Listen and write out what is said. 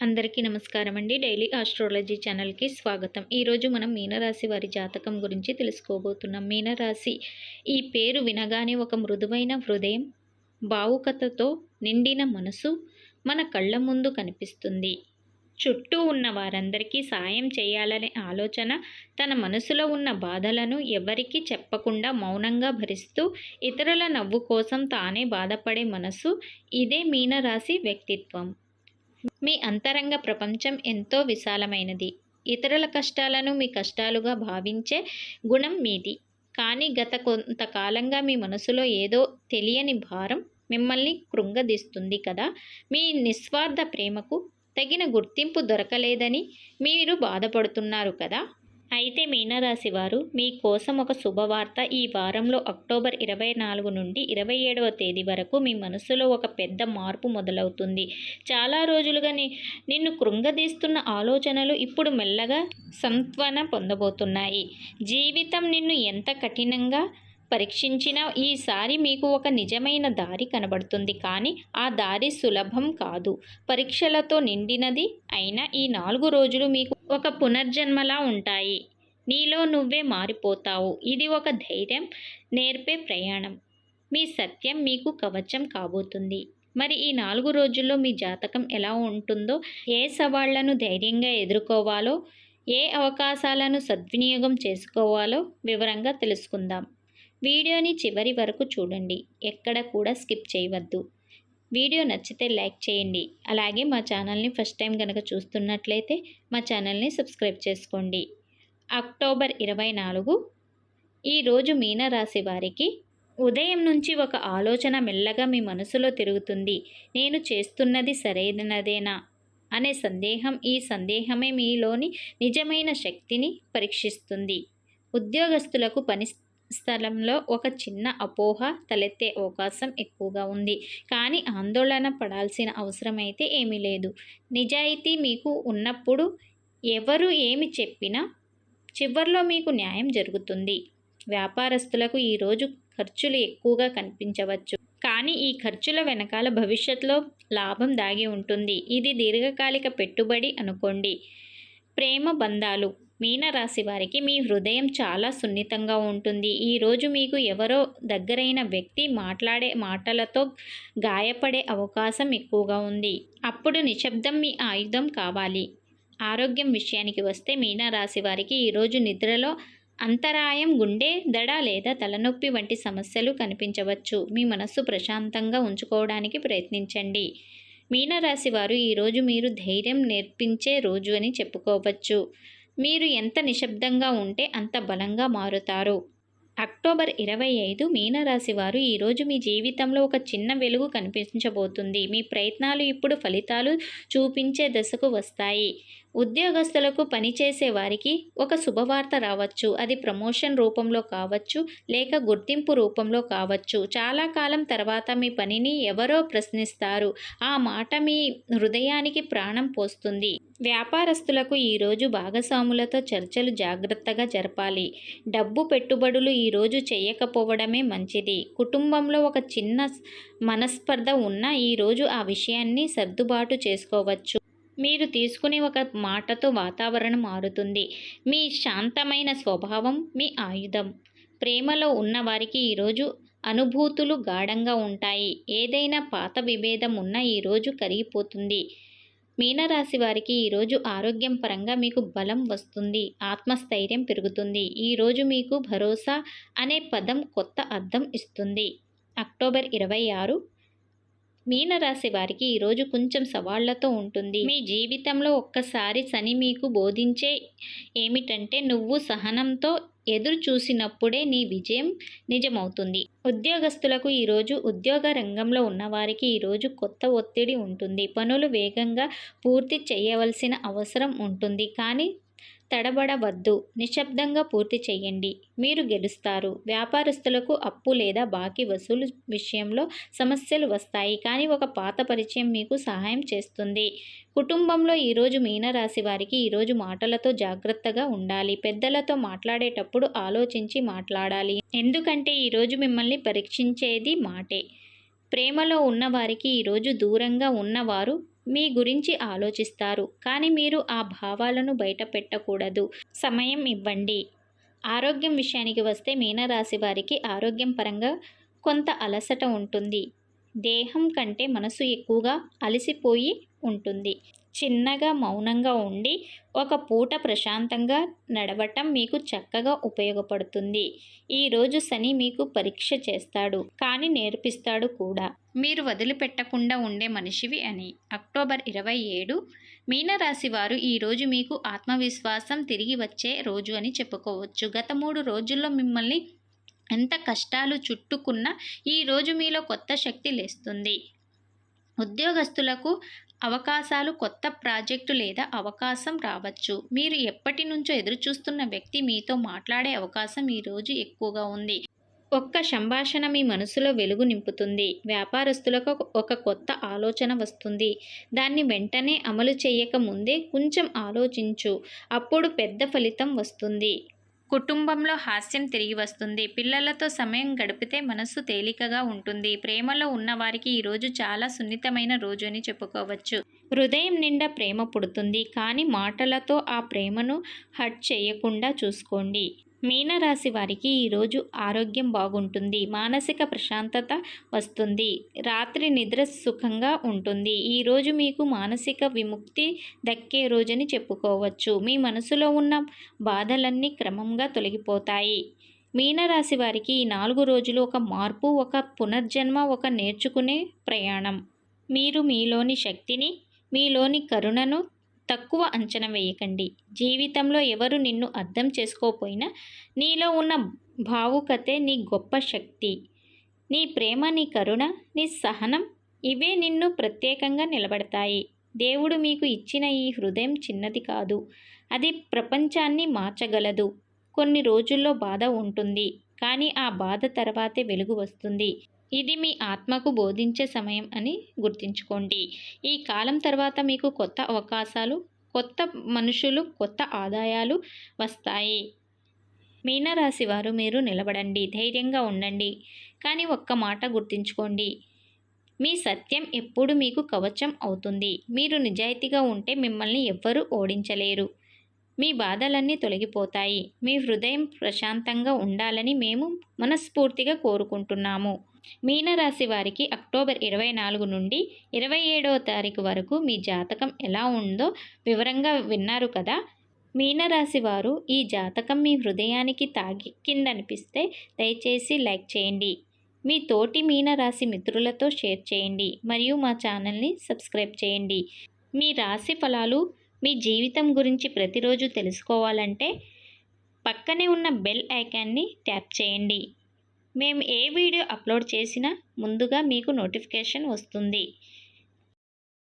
అందరికీ నమస్కారం అండి. డైలీ ఆస్ట్రాలజీ ఛానల్కి స్వాగతం. ఈరోజు మనం మీనరాశి వారి జాతకం గురించి తెలుసుకోబోతున్నాం. మీనరాశి ఈ పేరు వినగానే ఒక మృదువైన హృదయం భావుకతతో నిండిన మనసు మన కళ్ళ ముందు కనిపిస్తుంది. చుట్టూ ఉన్న వారందరికీ సాయం చేయాలనే ఆలోచన తన మనసులో ఉన్న బాధలను ఎవరికీ చెప్పకుండా మౌనంగా భరిస్తూ ఇతరుల నవ్వు కోసం తానే బాధపడే మనసు ఇదే మీనరాశి వ్యక్తిత్వం. మీ అంతరంగ ప్రపంచం ఎంతో విశాలమైనది. ఇతరుల కష్టాలను మీ కష్టాలుగా భావించే గుణం మీది. కానీ గత కొంతకాలంగా మీ మనసులో ఏదో తెలియని భారం మిమ్మల్ని కృంగదీస్తుంది కదా. మీ నిస్వార్థ ప్రేమకు తగిన గుర్తింపు దొరకలేదని మీరు బాధపడుతున్నారు కదా. అయితే మీనరాశి వారు మీకోసం ఒక శుభవార్త ఈ వారంలో అక్టోబర్ ఇరవై నాలుగు నుండి ఇరవై ఏడవ తేదీ వరకు మీ మనసులో ఒక పెద్ద మార్పు మొదలవుతుంది. చాలా రోజులుగా నిన్ను కృంగదీస్తున్న ఆలోచనలు ఇప్పుడు మెల్లగా సంత్వన పొందబోతున్నాయి. జీవితం నిన్ను ఎంత కఠినంగా పరీక్షించిన ఈసారి మీకు ఒక నిజమైన దారి కనబడుతుంది. కానీ ఆ దారి సులభం కాదు. పరీక్షలతో నిండినది అయినా ఈ నాలుగు రోజులు మీకు ఒక పునర్జన్మలా ఉంటాయి. నీలో నువ్వే మారిపోతావు. ఇది ఒక ధైర్యం నేర్పే ప్రయాణం. మీ సత్యం మీకు కవచం కాబోతుంది. మరి ఈ నాలుగు రోజుల్లో మీ జాతకం ఎలా ఉంటుందో ఏ సవాళ్ళను ధైర్యంగా ఎదుర్కోవాలో ఏ అవకాశాలను సద్వినియోగం చేసుకోవాలో వివరంగా తెలుసుకుందాం. వీడియోని చివరి వరకు చూడండి. ఎక్కడ కూడా స్కిప్ చేయవద్దు. వీడియో నచ్చితే లైక్ చేయండి. అలాగే మా ఛానల్ని ఫస్ట్ టైం కనుక చూస్తున్నట్లయితే మా ఛానల్ని సబ్స్క్రైబ్ చేసుకోండి. అక్టోబర్ ఇరవై నాలుగు. ఈరోజు మీనరాశి వారికి ఉదయం నుంచి ఒక ఆలోచన మెల్లగా మీ మనసులో తిరుగుతుంది. నేను చేస్తున్నది సరైనదేనా? అనే సందేహం ఈ సందేహమే మీలోని నిజమైన శక్తిని పరీక్షిస్తుంది. ఉద్యోగస్తులకు పని స్థలంలో ఒక చిన్న అపోహ తలెత్తే అవకాశం ఎక్కువగా ఉంది. కానీ ఆందోళన పడాల్సిన అవసరం అయితే ఏమీ లేదు. నిజాయితీ మీకు ఉన్నప్పుడు ఎవరు ఏమి చెప్పినా చివరిలో మీకు న్యాయం జరుగుతుంది. వ్యాపారస్తులకు ఈరోజు ఖర్చులు ఎక్కువగా కనిపించవచ్చు. కానీ ఈ ఖర్చుల వెనకాల భవిష్యత్తులో లాభం దాగి ఉంటుంది. ఇది దీర్ఘకాలిక పెట్టుబడి అనుకోండి. ప్రేమ బంధాలు మీనరాశి వారికి మీ హృదయం చాలా సున్నితంగా ఉంటుంది. ఈరోజు మీకు ఎవరో దగ్గరైన వ్యక్తి మాట్లాడే మాటలతో గాయపడే అవకాశం ఎక్కువగా ఉంది. అప్పుడు నిశ్శబ్దం మీ ఆయుధం కావాలి. ఆరోగ్యం విషయానికి వస్తే మీనరాశి వారికి ఈరోజు నిద్రలో అంతరాయం గుండె దడ లేదా తలనొప్పి వంటి సమస్యలు కనిపించవచ్చు. మీ మనస్సు ప్రశాంతంగా ఉంచుకోవడానికి ప్రయత్నించండి. మీనరాశి వారు ఈరోజు మీరు ధైర్యం నేర్పించే రోజు అని చెప్పుకోవచ్చు. మీరు ఎంత నిశ్శబ్దంగా ఉంటే అంత బలంగా మారుతారు. అక్టోబర్ ఇరవై ఐదు మీనరాశి వారు ఈరోజు మీ జీవితంలో ఒక చిన్న వెలుగు కనిపించబోతుంది. మీ ప్రయత్నాలు ఇప్పుడు ఫలితాలు చూపించే దశకు వస్తాయి. ఉద్యోగస్తులకు పనిచేసే వారికి ఒక శుభవార్త రావచ్చు. అది ప్రమోషన్ రూపంలో కావచ్చు లేక గుర్తింపు రూపంలో కావచ్చు. చాలా కాలం తర్వాత మీ పనిని ఎవరో ప్రశ్నిస్తారు. ఆ మాట మీ హృదయానికి ప్రాణం పోస్తుంది. వ్యాపారస్తులకు ఈరోజు భాగస్వాములతో చర్చలు జాగ్రత్తగా జరపాలి. డబ్బు పెట్టుబడులు ఈరోజు చేయకపోవడమే మంచిది. కుటుంబంలో ఒక చిన్న మనస్పర్ధ ఉన్న ఈరోజు ఆ విషయాన్ని సర్దుబాటు చేసుకోవచ్చు. మీరు తీసుకునే ఒక మాటతో వాతావరణం మారుతుంది. మీ శాంతమైన స్వభావం మీ ఆయుధం. ప్రేమలో ఉన్నవారికి ఈరోజు అనుభూతులు గాఢంగా ఉంటాయి. ఏదైనా పాత విభేదం ఉన్నా ఈరోజు కరిగిపోతుంది. మీనరాశి వారికి ఈరోజు ఆరోగ్యం పరంగా మీకు బలం వస్తుంది. ఆత్మస్థైర్యం పెరుగుతుంది. ఈరోజు మీకు భరోసా అనే పదం కొత్త అర్థం ఇస్తుంది. అక్టోబర్ ఇరవై ఆరు మీనరాశి వారికి ఈరోజు కొంచెం సవాళ్ళతో ఉంటుంది. మీ జీవితంలో ఒక్కసారి శని మీకు బోధించే ఏమిటంటే నువ్వు సహనంతో ఎదురు చూసినప్పుడే నీ విజయం నిజమవుతుంది. ఉద్యోగస్తులకు ఈరోజు ఉద్యోగ రంగంలో ఉన్నవారికి ఈరోజు కొత్త ఒత్తిడి ఉంటుంది. పనులు వేగంగా పూర్తి చేయవలసిన అవసరం ఉంటుంది. కానీ తడబడవద్దు. నిశ్శబ్దంగా పూర్తి చేయండి మీరు గెలుస్తారు. వ్యాపారస్తులకు అప్పు లేదా బాకీ వసూలు విషయంలో సమస్యలు వస్తాయి. కానీ ఒక పాత పరిచయం మీకు సహాయం చేస్తుంది. కుటుంబంలో ఈరోజు మీనరాశి వారికి ఈరోజు మాటలతో జాగ్రత్తగా ఉండాలి. పెద్దలతో మాట్లాడేటప్పుడు ఆలోచించి మాట్లాడాలి. ఎందుకంటే ఈరోజు మిమ్మల్ని పరీక్షించేది మాటే. ప్రేమలో ఉన్నవారికి ఈరోజు దూరంగా ఉన్నవారు మీ గురించి ఆలోచిస్తారు కానీ మీరు ఆ భావాలను బయట పెట్టకూడదు సమయం ఇవ్వండి. ఆరోగ్యం విషయానికి వస్తే మీనరాశి వారికి ఆరోగ్యం పరంగా కొంత అలసట ఉంటుంది. దేహం కంటే మనసు ఎక్కువగా అలసిపోయి ఉంటుంది. చిన్నగా మౌనంగా ఉండి ఒక పూట ప్రశాంతంగా నడవటం మీకు చక్కగా ఉపయోగపడుతుంది. ఈరోజు శని మీకు పరీక్ష చేస్తాడు కానీ నేర్పిస్తాడు కూడా. మీరు వదిలిపెట్టకుండా ఉండే మనిషివి అని. అక్టోబర్ ఇరవై ఏడు మీనరాశి వారు ఈరోజు మీకు ఆత్మవిశ్వాసం తిరిగి వచ్చే రోజు అని చెప్పుకోవచ్చు. గత మూడు రోజుల్లో మిమ్మల్ని ఎంత కష్టాలు చుట్టుకున్నా ఈరోజు మీలో కొత్త శక్తి లేస్తుంది. ఉద్యోగస్తులకు అవకాశాలు కొత్త ప్రాజెక్టు లేదా అవకాశం రావచ్చు. మీరు ఎప్పటి నుంచో ఎదురుచూస్తున్న వ్యక్తి మీతో మాట్లాడే అవకాశం ఈరోజు ఎక్కువగా ఉంది. ఒక్క సంభాషణ మీ మనసులో వెలుగు నింపుతుంది. వ్యాపారస్తులకు ఒక కొత్త ఆలోచన వస్తుంది. దాన్ని వెంటనే అమలు చేయక ముందే కొంచెం ఆలోచించు. అప్పుడు పెద్ద ఫలితం వస్తుంది. కుటుంబంలో హాస్యం తిరిగి వస్తుంది. పిల్లలతో సమయం గడిపితే మనస్సు తేలికగా ఉంటుంది. ప్రేమలో ఉన్నవారికి ఈరోజు చాలా సున్నితమైన రోజు అని చెప్పుకోవచ్చు. హృదయం నిండా ప్రేమ పుడుతుంది. కానీ మాటలతో ఆ ప్రేమను హట్ చేయకుండా చూసుకోండి. మీనరాశి వారికి ఈరోజు ఆరోగ్యం బాగుంటుంది మానసిక ప్రశాంతత వస్తుంది రాత్రి నిద్ర సుఖంగా ఉంటుంది. ఈరోజు మీకు మానసిక విముక్తి దక్కే రోజని చెప్పుకోవచ్చు. మీ మనసులో ఉన్న బాధలన్నీ క్రమంగా తొలగిపోతాయి. మీనరాశి వారికి ఈ నాలుగు రోజులు ఒక మార్పు ఒక పునర్జన్మ ఒక నేర్చుకునే ప్రయాణం. మీరు మీలోని శక్తిని మీలోని కరుణను తక్కువ అంచనా వేయకండి. జీవితంలో ఎవరు నిన్ను అర్థం చేసుకోపోయినా నీలో ఉన్న భావుకతే నీ గొప్ప శక్తి. నీ ప్రేమ నీ కరుణ నీ సహనం ఇవే నిన్ను ప్రత్యేకంగా నిలబడతాయి. దేవుడు మీకు ఇచ్చిన ఈ హృదయం చిన్నది కాదు. అది ప్రపంచాన్ని మార్చగలదు. కొన్ని రోజుల్లో బాధ ఉంటుంది. కానీ ఆ బాధ తర్వాతే వెలుగు వస్తుంది. ఇది మీ ఆత్మకు బోధించే సమయం అని గుర్తుంచుకోండి. ఈ కాలం తర్వాత మీకు కొత్త అవకాశాలు కొత్త మనుషులు కొత్త ఆదాయాలు వస్తాయి. మీనరాశి వారు మీరు నిలబడండి ధైర్యంగా ఉండండి. కానీ ఒక్క మాట గుర్తుంచుకోండి. మీ సత్యం ఎప్పుడు మీకు కవచం అవుతుంది. మీరు నిజాయితీగా ఉంటే మిమ్మల్ని ఎవ్వరూ ఓడించలేరు. మీ బాధలన్నీ తొలగిపోతాయి. మీ హృదయం ప్రశాంతంగా ఉండాలని మేము మనస్ఫూర్తిగా కోరుకుంటున్నాము. మీనరాశి వారికి అక్టోబర్ ఇరవై నాలుగు నుండి ఇరవై ఏడవ తారీఖు వరకు మీ జాతకం ఎలా ఉందో వివరంగా విన్నారు కదా. మీనరాశి వారు ఈ జాతకం మీ హృదయానికి తాగి కిందనిపిస్తే దయచేసి లైక్ చేయండి. మీ తోటి మీనరాశి మిత్రులతో షేర్ చేయండి మరియు మా ఛానల్ని సబ్స్క్రైబ్ చేయండి. మీ రాశి ఫలాలు మీ జీవితం గురించి ప్రతిరోజు తెలుసుకోవాలంటే పక్కనే ఉన్న బెల్ ఐకాన్ని ట్యాప్ చేయండి. మేము ఏ వీడియో అప్లోడ్ చేసినా ముందుగా మీకు నోటిఫికేషన్ వస్తుంది.